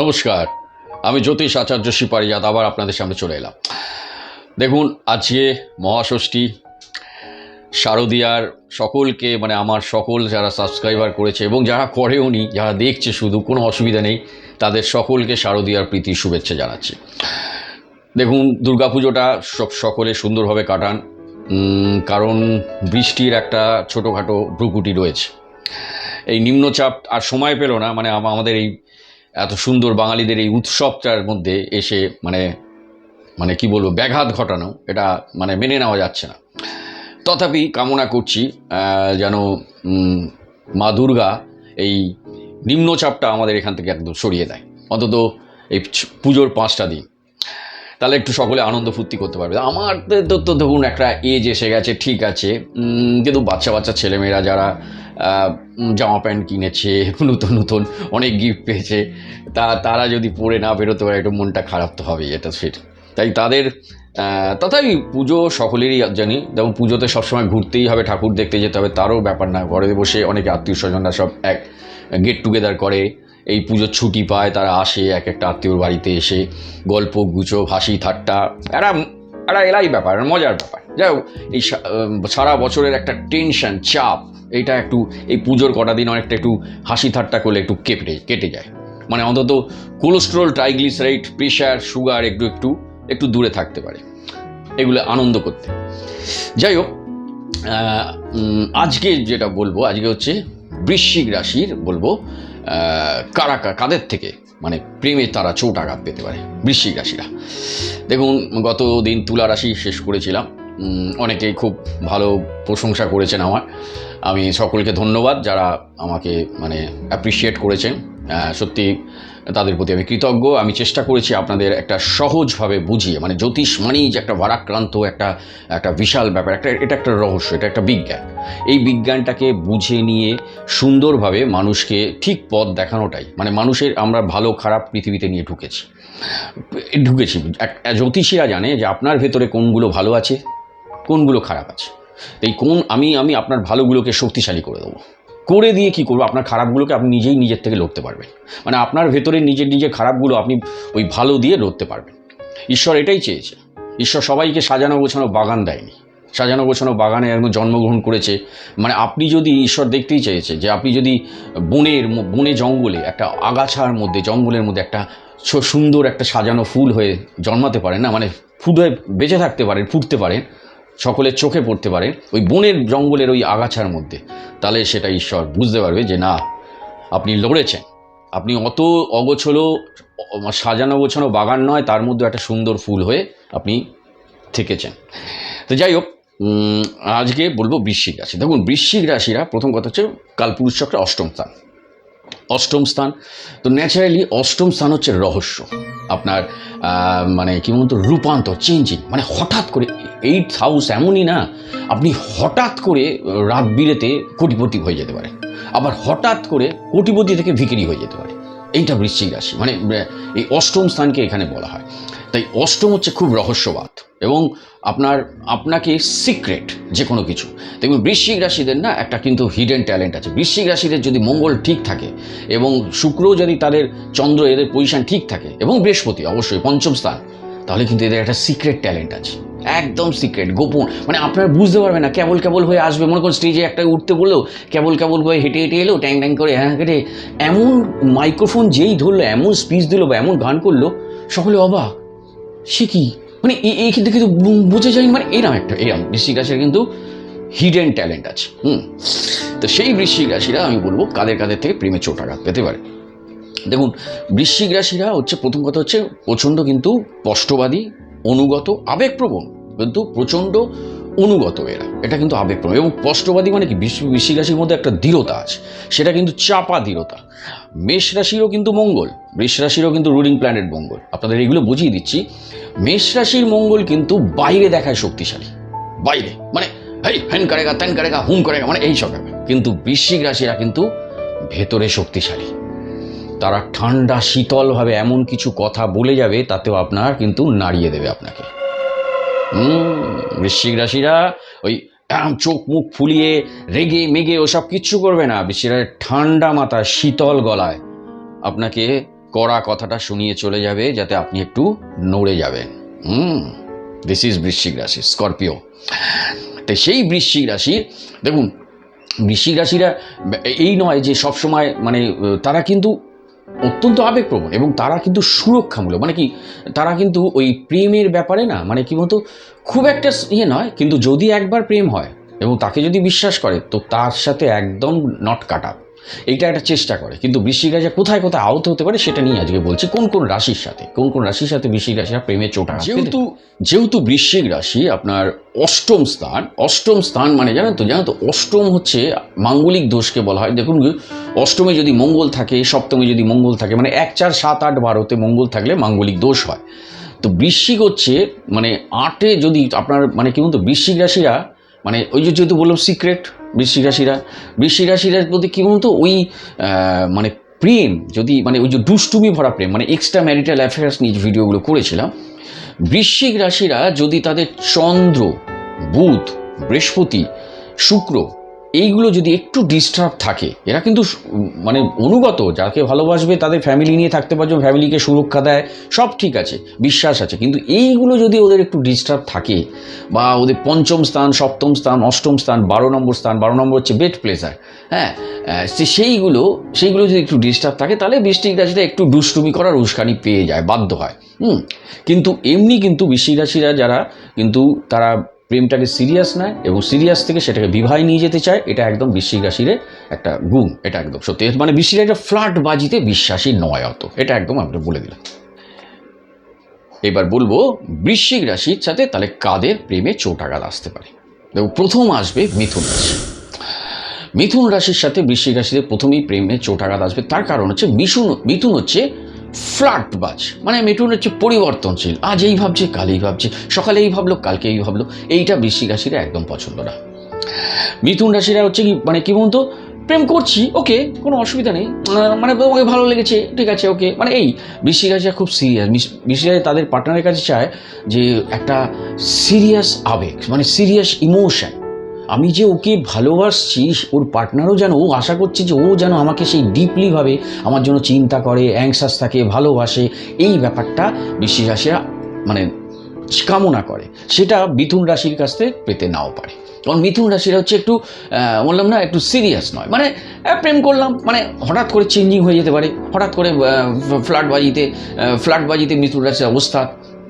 নমস্কার, আমি জ্যোতিষ আচার্য সিপারিজাত, আবার আপনাদের সামনে চলে এলাম। দেখুন, আজকে মহাষষ্ঠী, শারদীয়ার সকলকে মানে আমার সকল যারা সাবস্ক্রাইবার করেছে এবং যারা করেও নি, যারা দেখছে শুধু, কোনো অসুবিধা নেই, তাদের সকলকে শারদীয়ার প্রীতি, শুভেচ্ছা জানাচ্ছি। দেখুন, দুর্গাপুজোটা সব সকলে সুন্দরভাবে কাটান কারণ বৃষ্টির একটা ছোটোখাটো ভ্রুকুটি রয়েছে। এই নিম্নচাপ আর সময় পেল না মানে আমাদের এই এত সুন্দর বাঙালিদের এই উৎসবটার মধ্যে এসে মানে মানে কি বলব, ব্যাঘাত ঘটানো, এটা মানে মেনে নেওয়া যাচ্ছে না। তথাপি কামনা করছি যেন মা দুর্গা এই নিম্নচাপটা আমাদের এখান থেকে একদম সরিয়ে দেয়। অন্তত এই পুজোর পাঁচটা দিন। তাহলে একটু সকলে আনন্দ ফুর্তি করতে পারবে। আমার তো ধরুন একটা এজ এসে গেছে, ঠিক আছে। কিন্তু বাচ্চা বাচ্চা ছেলেমেয়েরা যারা জামা প্যান্ট কিনেছে, নতুন নতুন অনেক গিফট পেয়েছে। তা, তারা যদি পরে না বেরোতে পারে, একটু মনটা খারাপ তো হবেই, এটা সেট তাই তাদের তথাপি পুজো সকলেরই জানি, যেমন পুজোতে সবসময় ঘুরতেই হবে, ঠাকুর দেখতে যেতে হবে, তারও ব্যাপার না। ঘরে বসে অনেকে আত্মীয় স্বজনরা সব এক গেট টুগেদার করে, এই পুজোর ছুটি পায়, তারা আসে, এক একটা আত্মীয়র বাড়িতে এসে, গল্প, গুজব, হাসি, ঠাট্টা একটা একটা এলাই ব্যাপার মজার ব্যাপার। যাই হোক এই সারা বছরের একটা টেনশন চাপ এইটা একটু এই পুজোর কটা দিন অনেকটা একটু হাসি ঠাট্টা করলে একটু কেটে কেটে যায়। মানে অন্তত কোলেস্ট্রল ট্রাইগ্লিসারাইড প্রেশার সুগার একটু একটু একটু দূরে থাকতে পারে। এগুলো আনন্দ করতে। যাই হোক আজকে যেটা বলব আজকে হচ্ছে বৃশ্চিক রাশির বলব আহ, কারা কাদের থেকে? মানে প্রেমে তারা চোট আঘাত পেতে পারে, বৃশ্চিক রাশিরা। দেখুন গত দিন তুলা রাশি শেষ করেছিলাম। অনেকেই খুব ভালো প্রশংসা করেছেন আমার। আমি সকলকে ধন্যবাদ যারা আমাকে মানে অ্যাপ্রিসিয়েট করেছেন। সত্যি তাদের প্রতি আমি কৃতজ্ঞ। আমি চেষ্টা করেছি আপনাদের একটা সহজভাবে বুঝিয়ে মানে জ্যোতিষ মানেই যে একটা ভারাক্রান্ত, একটা একটা বিশাল ব্যাপার, একটা, এটা একটা রহস্য, এটা একটা বিজ্ঞান। এই বিজ্ঞানটাকে বুঝে নিয়ে সুন্দরভাবে মানুষকে ঠিক পথ দেখানোটাই মানে মানুষের আমরা ভালো, খারাপ পৃথিবীতে নিয়ে ঢুকেছি। ঢুকেছি। জ্যোতিষীরা জানে যে আপনার ভেতরে কোনগুলো ভালো আছে, কোনগুলো খারাপ আছে। এই কোন, আমি আমি আপনার ভালোগুলোকে শক্তিশালী করে দেবো। করে দিয়ে কি করব? আপনার খারাপগুলোকে আপনি নিজেই নিজের থেকে লড়তে পারবেন। মানে আপনার ভেতরে নিজের নিজের খারাপগুলো আপনি ওই ভালো দিয়ে লড়তে পারবেন। ঈশ্বর এটাই চেয়েছে। ঈশ্বর সবাইকে সাজানো গোছানো বাগান দেয়নি। সাজানো গোছানো বাগানে একদম জন্মগ্রহণ করেছে। মানে আপনি যদি ঈশ্বর দেখতেই চেয়েছে যে আপনি যদি বনের বনে জঙ্গলে একটা আগাছার মধ্যে, জঙ্গলের মধ্যে একটা সুন্দর একটা সাজানো ফুল হয়ে জন্মাতে পারেন না মানে ফুল হয়ে বেঁচে থাকতে পারেন, ফুটতে পারেন সকলের চোখে পড়তে পারে ওই বনের জঙ্গলের ওই আগাছার মধ্যে। তাহলে সেটা ঈশ্বর বুঝতে পারবে যে না, আপনি লড়েছেন। আপনি অত অগোছলো, সাজানো গোছানো বাগান নয়, তার মধ্যে একটা সুন্দর ফুল হয়ে আপনি থেকেছেন। তো যাই হোক আজকে বলব বৃশ্চিক রাশি। দেখুন, বৃশ্চিক রাশিরা প্রথম কথা হচ্ছে কালপুরুষ চক্রে অষ্টম স্থান। অষ্টম স্থান। তো ন্যাচারালি অষ্টম স্থান হচ্ছে রহস্য। আপনার মানে কি বলতো রূপান্তর চেঞ্জিং মানে হঠাৎ করে এইট হাউস এমনই না, আপনি হঠাৎ করে রাত বিরেতে কোটিপতি হয়ে যেতে পারে। আবার হঠাৎ করে কোটিপতি থেকে ভিকিরি হয়ে যেতে পারে। এইটা বৃশ্চিক রাশি মানে এই অষ্টম স্থানকে এখানে বলা হয়। তাই অষ্টম হচ্ছে খুব রহস্যবাদ এবং আপনার, আপনাকে সিক্রেট যে কোনো কিছু। দেখুন, বৃশ্চিক রাশিদের না একটা কিন্তু হিডেন ট্যালেন্ট আছে। বৃশ্চিক রাশিদের যদি মঙ্গল ঠিক থাকে এবং শুক্র যদি তাদের চন্দ্র, এদের পজিশান ঠিক থাকে এবং বৃহস্পতি অবশ্যই পঞ্চম স্থান, তাহলে কিন্তু এদের একটা সিক্রেট ট্যালেন্ট আছে। একদম সিক্রেট গোপন। মানে আপনারা বুঝতে পারবেন না, কেবল কেবল হয়ে আসবে। মনে করুন স্টেজে একটা উঠতে বলল কেবল কেবল হয়ে হেঁটে হেঁটে এলো, ট্যাং ট্যাং করে হ্যাঁ হেঁটে এমন মাইক্রোফোন যেই ধরলো, এমন স্পিচ দিল বা এমন গান করল, সকলে অবাক। সে কি? মানে এই- কিন্তু কিন্তু বুঝে যায়নি মানে এরম একটা এরম বৃশ্চিক রাশির কিন্তু হিডেন ট্যালেন্ট আছে, হুম? তো সেই বৃশ্চিক রাশিরা আমি বলব, কাদের কাদের থেকে প্রেমে চোটা আঘাত পেতে পারে? দেখুন বৃশ্চিক রাশিরা হচ্ছে, প্রথম কথা হচ্ছে, প্রচণ্ড কিন্তু স্পষ্টবাদী অনুগত, আবেগপ্রবণ, কিন্তু প্রচণ্ড অনুগত এরা। এটা কিন্তু আবেগপ্রবণ। এবং স্পষ্টবাদী মানে কি? বৃশ্চিক রাশির মধ্যে একটা দৃঢ়তা আছে। সেটা কিন্তু চাপা দৃঢ়তা। মেষ রাশিরও কিন্তু মঙ্গল। বৃষ রাশিরও কিন্তু রুলিং প্ল্যানেট মঙ্গল। আপনাদের এগুলো বুঝিয়ে দিচ্ছি। মেষ রাশির মঙ্গল কিন্তু বাইরে দেখায় শক্তিশালী। বাইরে। মানে হেই হ্যান করেগা ত্যান কারেগা, হুম করেগা মানে এই সব কিন্তু বৃশ্চিক রাশিরা কিন্তু ভেতরে শক্তিশালী। তারা ঠান্ডা, শীতলভাবে এমন কিছু কথা বলে যাবে, তাতেও আপনার কিন্তু নাড়িয়ে দেবে আপনাকে। বৃশ্চিক রাশিরা ওই চোখ, মুখ ফুলিয়ে, রেগে, মেগে ওসব কিচ্ছু করবে না। বৃশ্চিক ঠান্ডা মাথা শীতল গলায় আপনাকে কড়া কথাটা শুনিয়ে চলে যাবে, যাতে আপনি একটু নড়ে যাবেন। হুম দিস ইজ বৃশ্চিক রাশি, স্করপিও। তো সেই বৃশ্চিক রাশি, দেখুন, বৃশ্চিক রাশিরা, এই নয় যে সবসময় মানে তারা কিন্তু অত্যন্ত আবেগপ্রবণ এবং তারা কিন্তু সুরক্ষামূলক মানে কি, তারা কিন্তু ওই প্রেমের ব্যাপারে না মানে কি বলতো, খুব একটা ইয়ে নয়, কিন্তু যদি একবার প্রেম হয় এবং তাকে যদি বিশ্বাস করে, তো তার সাথে একদম নট কাটা এইটা একটা চেষ্টা করে। কিন্তু বৃশ্চিক রাশি কোথায় কোথায় আহত হতে পারে সেটা নিয়ে আজকে বলছি, কোন কোন রাশির সাথে? কোন কোন রাশির সাথে বৃশ্চিক রাশিরা প্রেমে চোট যেহেতু যেহেতু বৃশ্চিক রাশি আপনার অষ্টম স্থান অষ্টম স্থান মানে জানেন তো জানেন তো, অষ্টম হচ্ছে মাঙ্গলিক দোষকে বলা হয়। দেখুন, অষ্টমে যদি মঙ্গল থাকে, সপ্তমে যদি মঙ্গল থাকে মানে এক, চার, সাত, আট, বারোতে মঙ্গল থাকলে মাঙ্গলিক দোষ হয়। তো বৃশ্চিক হচ্ছে মানে আটে যদি আপনার মানে কি বলতো, বৃশ্চিক রাশিরা মানে ওই যে যেহেতু বললাম সিক্রেট বৃশ্চিক রাশিরা। বৃশ্চিক রাশিরা প্রতি কী বলতো ওই মানে প্রেম, যদি মানে ওই যে দুষ্টুমি ভরা প্রেম মানে এক্সট্রা ম্যারিটাল অ্যাফেয়ার্স নিয়ে ভিডিওগুলো করেছিলাম, বৃশ্চিক রাশিরা যদি তাদের চন্দ্র, বুধ, বৃহস্পতি, শুক্র এইগুলো যদি একটু ডিস্টার্ব থাকে, এরা কিন্তু মানে অনুগত, যাকে ভালোবাসবে তাদের ফ্যামিলি নিয়ে থাকতে পারছে ফ্যামিলিকে সুরক্ষা দেয়, সব ঠিক আছে, বিশ্বাস আছে। কিন্তু এইগুলো যদি ওদের একটু ডিস্টার্ব থাকে, বা ওদের পঞ্চম স্থান, সপ্তম স্থান, অষ্টম স্থান, বারো নম্বর স্থান, বারো নম্বর হচ্ছে বেড প্লেসার হ্যাঁ সেইগুলো সেইগুলো যদি একটু ডিস্টার্ব থাকে, তাহলে বৃষ্টিক রাশিটা একটু দুষ্টুমি করার উস্কানি পেয়ে যায়, বাধ্য হয়, হুম। কিন্তু এমনি কিন্তু বৃশ্চিক রাশিরা যারা, কিন্তু তারা প্রেমটাকে সিরিয়াস নেয় এবং সিরিয়াস থেকে সেটাকে বিবাহে নিয়ে যেতে চায়, এটা একদম বৃশ্চিক রাশির একটা গুণ, এটা একদম সত্যি। মানে বৃশ্চিক রাশিটা ফ্লাট বাজিতে বিশ্বাসী নয় অত, এটা একদম আমরা বলে দিলাম। এবার বলব, বৃশ্চিক রাশির সাথে তাহলে কাদের প্রেমে চোট আঘাত আসতে পারে? দেখো, প্রথম আসবে মিথুন রাশি। মিথুন রাশির সাথে বৃশ্চিক রাশিতে প্রথমেই প্রেমে চোট আঘাত আসবে, তার কারণ হচ্ছে মিশুন, মিথুন হচ্ছে ফ্লাট বাজ। মানে মিঠুন হচ্ছে পরিবর্তনশীল। আজ এই ভাবছে, কাল এই ভাবছে, সকালে এই ভাবলো, কালকে এই ভাবলো। এইটা বৃশ্চিক রাশিরা একদম পছন্দ না। মিথুন রাশিরা হচ্ছে কি মানে কি বলতো প্রেম করছি, ওকে, কোনো অসুবিধা নেই। মানে তোমাকে ভালো লেগেছে, ঠিক আছে, ওকে। মানে এই বৃশ্চিক রাশিরা খুব সিরিয়াস বৃশ্চিক রাশি তাদের পার্টনারের কাছে চায় যে একটা সিরিয়াস আবেগ মানে সিরিয়াস ইমোশন আমি যে ওকে ভালোবাসছি, ওর পার্টনারও যেন ও আশা করছে যে ও যেন আমাকে সেই ডিপলিভাবে আমার জন্য চিন্তা করে অ্যাংসাস থাকে, ভালোবাসে, এই ব্যাপারটা বৃশ্চিক রাশিরা মানে কামনা করে। সেটা মিথুন রাশির কাছ থেকে পেতে নাও পারে। কারণ মিথুন রাশিরা হচ্ছে একটু বললাম না, একটু সিরিয়াস নয়। মানে প্রেম করলাম মানে হঠাৎ করে চেঞ্জিং হয়ে যেতে পারে। হঠাৎ করে ফ্ল্যাট বাজিতে ফ্ল্যাট বাজিতে মিথুন রাশির অবস্থা।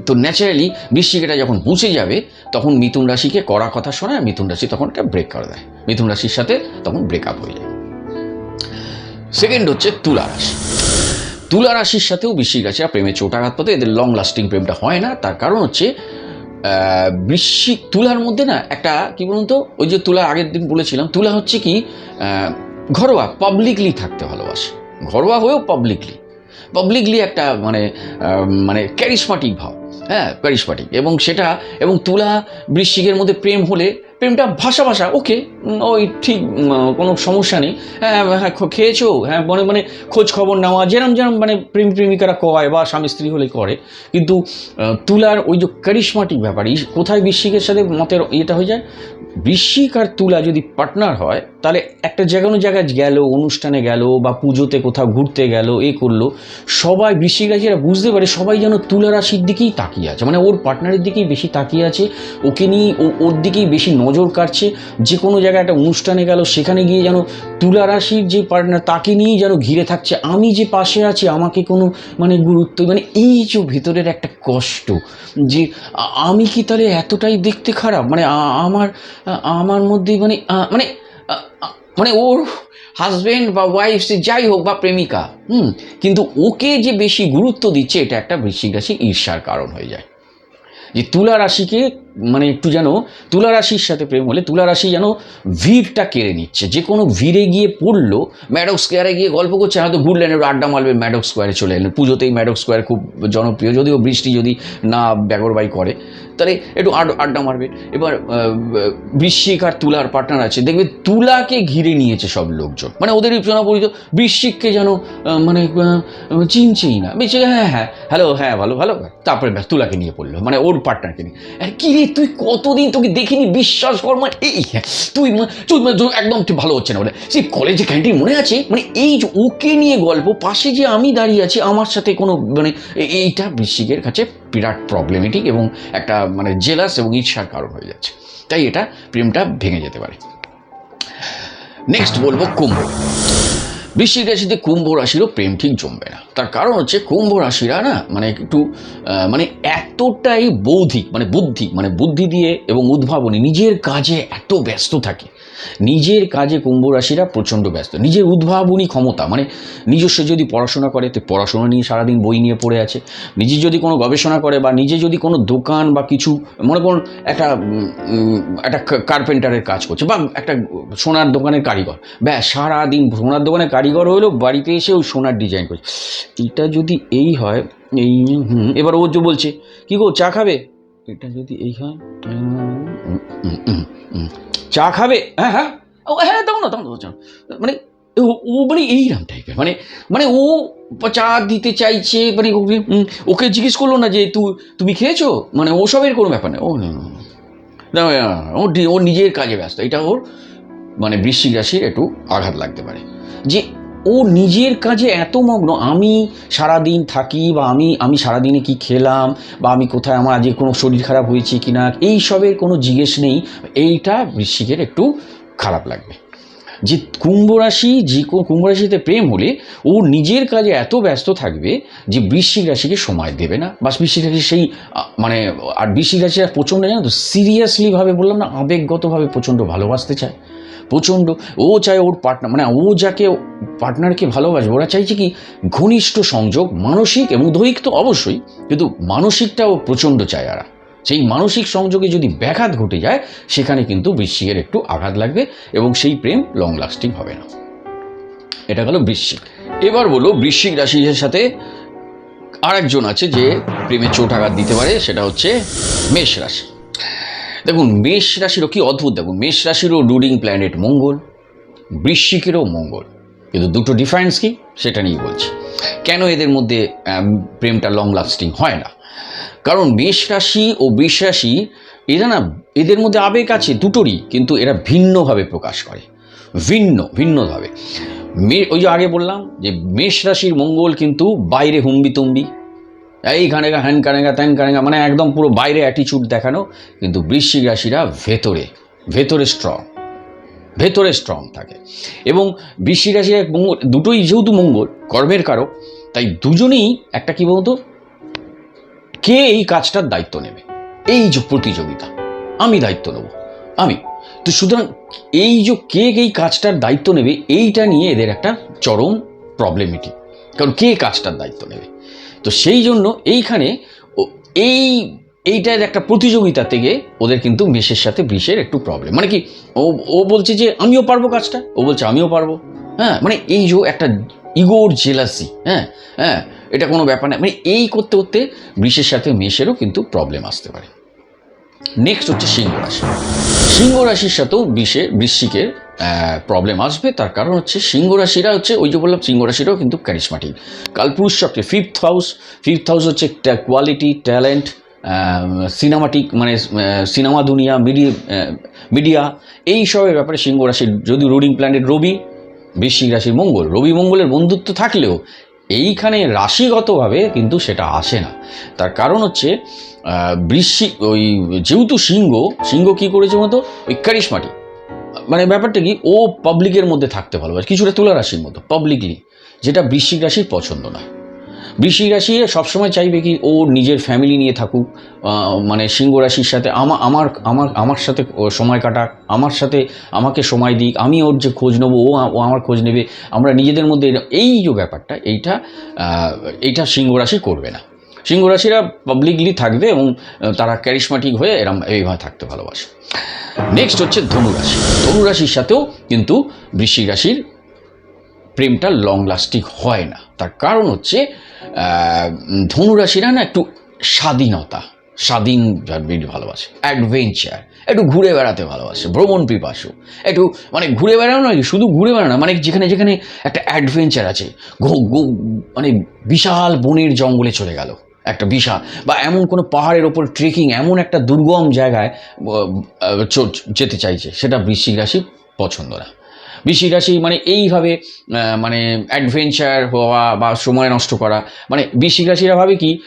তো ন্যাচারালি বৃশ্চিকেটা যখন বুঝে যাবে, তখন মিথুন রাশিকে কড়া কথা শোনায় মিথুন রাশি তখন একটা ব্রেক করে দেয়। মিথুন রাশির সাথে তখন ব্রেকআপ হয়ে যায়। সেকেন্ড হচ্ছে তুলা রাশি। তুলা রাশির সাথেও বৃশ্চিক রাশিরা প্রেমে চোটাঘাত পাতে এদের লং লাস্টিং প্রেমটা হয় না। তার কারণ হচ্ছে বৃশ্চিক তুলার মধ্যে না একটা, কি বলুন তো, ওই যে তুলা আগের দিন বলেছিলাম, তুলা হচ্ছে কি ঘরোয়া পাবলিকলি থাকতে ভালোবাসে। ঘরোয়া হয়েও পাবলিকলি পাবলিকলি একটা মানে মানে ক্যারিসমাটিক ভাব। হ্যাঁ ক্যারিসমাটিক এবং সেটা, এবং তুলা বৃশ্চিকের মধ্যে প্রেম হলে, প্রেমটা ভাষা ভাষা, ওকে ওই ঠিক কোনো সমস্যা নেই। হ্যাঁ হ্যাঁ খেয়েছো? হ্যাঁ মানে মানে খোঁজ খবর নেওয়া, যেরম যেরম মানে প্রেম প্রেমিকারা কয় বা স্বামী স্ত্রী হলে করে। কিন্তু তুলার ওই যে ক্যারিসমাটিক ব্যাপার কোথায় বৃশ্চিকের সাথে মতের ইয়েটা হয়ে যায়? বৃশ্চিক আর তুলা যদি পার্টনার হয় তাহলে একটা যে কোনো জায়গায় গেল, অনুষ্ঠানে গেল বা পুজোতে কোথাও ঘুরতে গেল, এ করল, সবাই বৃশ্চিক রাশিরা বুঝতে পারে সবাই যেন তুলা রাশির দিকেই তাকিয়ে আছে। মানে ওর পার্টনারের দিকেই বেশি তাকিয়ে আছে, ওকে নিয়ে ওর দিকেই বেশি নজর কাটছে যে কোনো জায়গায় একটা অনুষ্ঠানে গেল, সেখানে গিয়ে যেন তুলা রাশির যে পার্টনার তাকে নিয়েই যেন ঘিরে থাকছে, আমি যে পাশে আছি, আমাকে কোনো মানে গুরুত্ব মানে এই যে ভেতরের একটা কষ্ট, যে আমি কি তাহলে এতটাই দেখতে খারাপ? মানে আমার আমার মধ্যে মানে মানে মানে ওর হাজব্যান্ড বা ওয়াইফ সে যাই হোক বা প্রেমিকা, হুম, কিন্তু ওকে যে বেশি গুরুত্ব দিচ্ছে, এটা একটা বৃশ্চিক রাশি ঈর্ষার কারণ হয়ে যায়। যে তুলা রাশিকে মানে একটু যেন তুলা রাশির সাথে প্রেম হলে তুলা রাশি যেন ভিড়টা কেড়ে নিচ্ছে। যে কোনো ভিড়ে গিয়ে পড়ল ম্যাডক স্কোয়ারে গিয়ে গল্প করছে, হয়তো ঘুরলেন, একটু আড্ডা মারবেন ম্যাডক স্কোয়ারে চলে এলেন। পুজোতেই ম্যাডক স্কোয়ার খুব জনপ্রিয়, যদিও বৃষ্টি যদি না ব্যাগরবাই করে। তাহলে একটু আড আড্ডা মারবে। এবার বৃশ্চিক আর তুলার পার্টনার আছে। দেখবে তুলাকে ঘিরে নিয়েছে সব লোকজন। মানে ওদের জনপরিচিত বৃশ্চিককে যেন মানে চিনছেই না। বৃশ্চিক হ্যাঁ হ্যাঁ হ্যালো হ্যাঁ ভালো ভালো। তারপরে তুলাকে নিয়ে পড়ল। মানে ওর পার্টনারকে নিয়ে। আর, কি রে তুই কতদিন তোকে দেখিনি? বিশ্বাস কর মানে এই তুই মা- তুই তুই একদম ভালো হচ্ছে না বলে। সেই কলেজে ক্যান্টিন মনে আছে? মানে এই যে ওকে নিয়ে গল্প, পাশে যে আমি দাঁড়িয়ে আছি, আমার সাথে কোনো মানে এইটা বৃশ্চিকের কাছে বিরাট প্রবলেমেটিক এবং একটা মানে জেলাস এবং ঈর্ষার কারণ হয়ে যাচ্ছে। তাই এটা প্রেমটা ভেঙে যেতে পারে। নেক্সট বলব কুম্ভ। বৃশ্চিক রাশিতে কুম্ভ রাশিরও প্রেম ঠিক জমবে না। তার কারণ হচ্ছে কুম্ভ রাশিরা না মানে একটু মানে এতটাই বৌদ্ধিক মানে বুদ্ধি মানে বুদ্ধি দিয়ে এবং উদ্ভাবনী, নিজের কাজে এত ব্যস্ত থাকে। নিজের কাজে কুম্ভ রাশিরা প্রচণ্ড ব্যস্ত। নিজের উদ্ভাবনী ক্ষমতা মানে নিজস্ব যদি পড়াশোনা করে, তো পড়াশোনা নিয়ে সারাদিন বই নিয়ে পড়ে আছে। নিজে যদি কোনো গবেষণা করে বা নিজে যদি কোনো দোকান বা কিছু, মনে করুন একটা একটা কার্পেন্টারের কাজ করছে বা একটা সোনার দোকানের কারিগর। ব্যাস, সারাদিন সোনার দোকানের কারিগর হলেও বাড়িতে এসে ওই সোনার ডিজাইন করছে। এটা যদি এই হয়, এই, হুম, এবার ও যে বলছে, কী গো, চা খাবে? এটা যদি এই হয় চা খাবে? হ্যাঁ হ্যাঁ। ও হ্যাঁ দাও না দাও না, মানে ও- মানে এইরকম টাইপের মানে মানে ও চা দিতে চাইছে মানে ওকে জিজ্ঞেস করল না যে তু তুমি খেয়েছো? মানে ওসবের কোনো ব্যাপার নেই। ও না ও ও নিজের কাজে ব্যস্ত। এটা ওর মানে বৃশ্চিক রাশির একটু আঘাত লাগতে পারে। যে ও নিজের কাজে এত মগ্ন, আমি সারাদিন থাকি বা আমি আমি সারাদিনে কি খেলাম বা আমি কোথায় আমার আজকে কোনো শরীর খারাপ হয়েছে কি না এই সবের কোনো জিজ্ঞেস নেই, এইটা বৃশ্চিকের একটু খারাপ লাগবে। যে কুম্ভ রাশি, যে কুম্ভ রাশিতে প্রেম হলে ও নিজের কাজে এত ব্যস্ত থাকবে যে বৃশ্চিক রাশিকে সময় দেবে না। বা বৃশ্চিক রাশি সেই মানে আর বৃশ্চিক রাশিরা প্রচণ্ড, জানো তো সিরিয়াসলিভাবে বললাম না, আবেগগতভাবে প্রচণ্ড ভালোবাসতে চায়। প্রচণ্ড, ও চায় ওর পার্টনার মানে ও যাকে পার্টনারকে ভালোবাসবে, ওরা চাইছে কি ঘনিষ্ঠ সংযোগ, মানসিক এবং দৈহিক তো অবশ্যই, কিন্তু মানসিকটাও প্রচণ্ড চায় এরা সেই মানসিক সংযোগে যদি ব্যাঘাত ঘটে যায়, সেখানে কিন্তু বৃশ্চিকের একটু আঘাত লাগবে এবং সেই প্রেম লং লাস্টিং হবে না। এটা গেল বৃশ্চিক। এবার বলো বৃশ্চিক রাশির সাথে আরেকজন আছে যে প্রেমে চোট আঘাত দিতে পারে, সেটা হচ্ছে মেষ রাশি। দেখুন, মেষ রাশিরও কি অদ্ভুত? দেখুন, মেষ রাশিরও রুলিং প্ল্যানেট মঙ্গল, বৃশ্চিকেরও মঙ্গল। কিন্তু দুটো ডিফারেন্স কি? সেটা নিয়ে বলছি। কেন এদের মধ্যে প্রেমটা লং লাস্টিং হয় না? কারণ মেষ রাশি ও বৃষ রাশি, এরা না, এদের মধ্যে আবেগ আছে দুটোরই, কিন্তু এরা ভিন্নভাবে প্রকাশ করে। ভিন্ন, ভিন্নভাবে। মে, ওই যে আগে বললাম যে, মেষ রাশির মঙ্গল কিন্তু বাইরে হুম্বি তুম্বি এই খানেগা হ্যান কানেগা ত্যান কানেগা মানে একদম পুরো বাইরে অ্যাটিচিউড দেখানো, কিন্তু বৃশ্চিক রাশিরা ভেতরে ভেতরে স্ট্রং ভেতরে স্ট্রং থাকে। এবং বৃশ্চিক রাশির দুটোই যেহেতু মঙ্গল, কর্মের কারক, তাই দুজনেই একটা কি বলতো? কে এই কাজটার দায়িত্ব নেবে? এই যে প্রতিযোগিতা, আমি দায়িত্ব নেব, আমি। তো সুতরাং এই যে কে এই কাজটার দায়িত্ব নেবে, এইটা নিয়ে এদের একটা চরম প্রবলেমেটিক কারণ কে কাজটার দায়িত্ব নেবে? তো সেই জন্য এইখানে এই, এইটার একটা প্রতিযোগিতা থেকে ওদের কিন্তু মেষের সাথে বিষের একটু প্রবলেম মানে কি, ও ও বলছে যে আমিও পারব কাজটা, ও বলছে আমিও পারব। হ্যাঁ মানে এই যে একটা ইগোর জেলাসি হ্যাঁ হ্যাঁ এটা কোনো ব্যাপার না। মানে এই করতে করতে বৃষের সাথে মেষেরও কিন্তু প্রবলেম আসতে পারে। নেক্সট হচ্ছে সিংহ রাশি। সিংহ রাশির সাথেও বিষে, বৃশ্চিকের প্রবলেম আসবে। তার কারণ হচ্ছে সিংহ রাশিরা হচ্ছে, ওই যে বললাম, সিংহ রাশিরাও কিন্তু ক্যারিসমাটিক কালপুরুষ চক্রে ফিফথ হাউস ফিফথ হাউস হচ্ছে কোয়ালিটি ট্যালেন্ট সিনেমাটিক মানে সিনেমা দুনিয়া মিডিয়া মিডিয়া এই সবের ব্যাপারে সিংহ রাশির যদি রুলিং প্ল্যানেট রবি, বৃশ্চিক রাশির মঙ্গল। রবি মঙ্গলের বন্ধুত্ব থাকলেও এইখানে রাশিগতভাবে কিন্তু সেটা আসে না। তার কারণ হচ্ছে বৃশ্চিক ওই যেহেতু সিংহ সিংহ কী করেছে মতো ওই কারিশমাটি। মানে ব্যাপারটা কি, ও পাবলিকের মধ্যে থাকতে ভালোবাসে। কিছুটা তুলা রাশির মতো পাবলিকলি যেটা বৃশ্চিক রাশির পছন্দ নয়। বৃশ্চিক রাশি সবসময় চাইবে কি ও নিজের ফ্যামিলি নিয়ে থাকুক মানে সিংহ রাশির সাথে আমার আমার আমার আমার সাথে সময় কাটাক, আমার সাথে আমাকে সময় দিক, আমি ওর যে খোঁজ নেব, ও ও আমার খোঁজ নেবে, আমরা নিজেদের মধ্যে এই যে ব্যাপারটা, এইটা এইটা সিংহ রাশি করবে না। সিংহ রাশিরা পাবলিকলি থাকবে এবং তারা ক্যারিসমাটিক হয়ে এরম, এইভাবে থাকতে ভালোবাসে। নেক্সট হচ্ছে ধনুরাশি ধনুরাশির সাথেও কিন্তু বৃশ্চিক রাশির প্রেমটা লং লাস্টিং হয় না। তার কারণ হচ্ছে ধনুরাশিরা না একটু স্বাধীনতা, স্বাধীন ভালোবাসে অ্যাডভেঞ্চার একটু ঘুরে বেড়াতে ভালোবাসে, ভ্রমণ পিপাসু, একটু মানে ঘুরে বেড়ানো নয়, শুধু ঘুরে বেড়ানো মানে যেখানে যেখানে একটা অ্যাডভেঞ্চার আছে মানে বিশাল বনের জঙ্গলে চলে গেল, একটা বিশাল, বা এমন কোনো পাহাড়ের ওপর ট্রেকিং এমন একটা দুর্গম জায়গায় যেতে চাইছে, সেটা বৃশ্চিক রাশি পছন্দ না বৃশ্চিক রাশি মানে এইভাবে মানে অ্যাডভেঞ্চার হওয়া বা সময় নষ্ট করা। মানে বৃশ্চিক রাশিরা ভাবে কি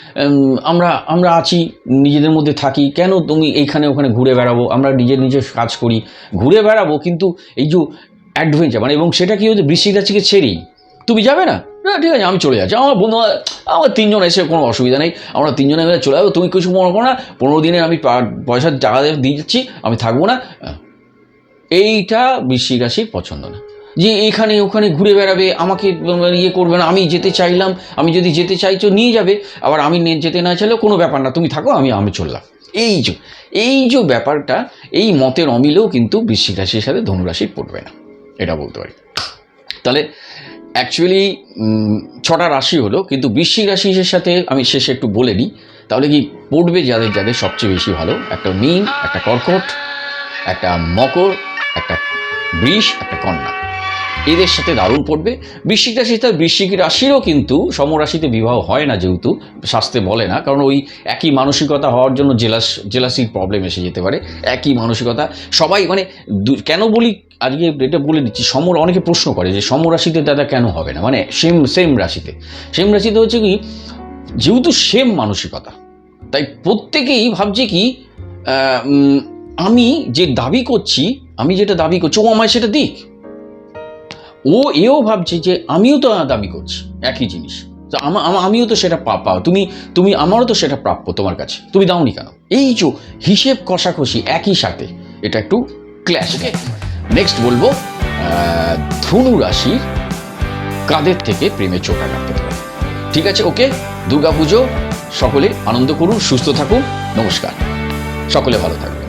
আমরা আমরা আছি, নিজেদের মধ্যে থাকি, কেন তুমি এইখানে ওখানে ঘুরে বেড়াবো? আমরা নিজের নিজের কাজ করি, ঘুরে বেড়াবো, কিন্তু এই যে অ্যাডভেঞ্চার মানে এবং সেটা কি হচ্ছে বৃশ্চিক রাশিকে ছেড়েই। তুমি যাবে না? না, ঠিক আছে, আমি চলে যাচ্ছি। আমার বন্ধু, আমার তিনজন এসে কোনো অসুবিধা নেই। আমরা তিনজনে মিলে চলে যাব। তুমি কিছু মনে করো না, পনেরো দিনে আমি পা- পয়সার টাকা দিয়ে যাচ্ছি আমি থাকব না। এইটা বৃশ্চিক রাশির পছন্দ না। যে এখানে ওখানে ঘুরে বেড়াবে, আমাকে ইয়ে করবে না, আমি যেতে চাইলাম, আমি যদি যেতে চাইছো নিয়ে যাবে, আবার আমি যেতে না চাইলেও কোনো ব্যাপার না, তুমি থাকো, আমি আমি চললাম। এই যে এই যে ব্যাপারটা, এই মতের অমিলেও কিন্তু বৃশ্চিক রাশির সাথে ধনুরাশির পড়বে না, এটা বলতে পারি। তাহলে অ্যাকচুয়ালি ছটা রাশি হলো, কিন্তু বৃশ্চিক রাশির সাথে আমি শেষে একটু বলে নিই, তাহলে কি পড়বে যাদের যাদের সবচেয়ে বেশি ভালো, একটা মীন, একটা কর্কট, একটা মকর একটা বৃষ, একটা কন্যা। এদের সাথে দারুণ পড়বে। বৃশ্চিক রাশি তার বৃশ্চিক রাশিরও কিন্তু সমরাশিতে বিবাহ হয় না যেহেতু, শাস্তে বলে না, কারণ ওই একই মানসিকতা হওয়ার জন্য জেলাস, জেলাসির প্রবলেম এসে যেতে পারে। একই মানসিকতা। সবাই মানে কেন বলি, আজকে এটা বলে দিচ্ছি, সমর অনেকে প্রশ্ন করে যে সমরাশিতে দাদা কেন হবে না? মানে সেম সেম রাশিতে। সেম রাশিতে হচ্ছে কি, যেহেতু সেম মানসিকতা, তাই প্রত্যেকেই ভাবছে কি আমি যে দাবি করছি, আমি যেটা দাবি করছি, ও আমায় সেটা দিক। ও এও ভাবছে যে আমিও তো দাবি করছি, একই জিনিস। তো আমা- আমা- আমিও তো সেটা পাও। তুমি তুমি আমারও তো সেটা প্রাপ্য তোমার কাছে। তুমি দাওনি কেন? এই যে হিসেব কষাকষি একই সাথে, এটা একটু ক্ল্যাশ ওকে নেক্সট বলব ধনু রাশি কাদের থেকে প্রেমে চোখ কাটতে পারে? ঠিক আছে, ওকে? দুর্গাপুজো, সকলে আনন্দ করুন, সুস্থ থাকুন, নমস্কার। সকলে ভালো থাকুন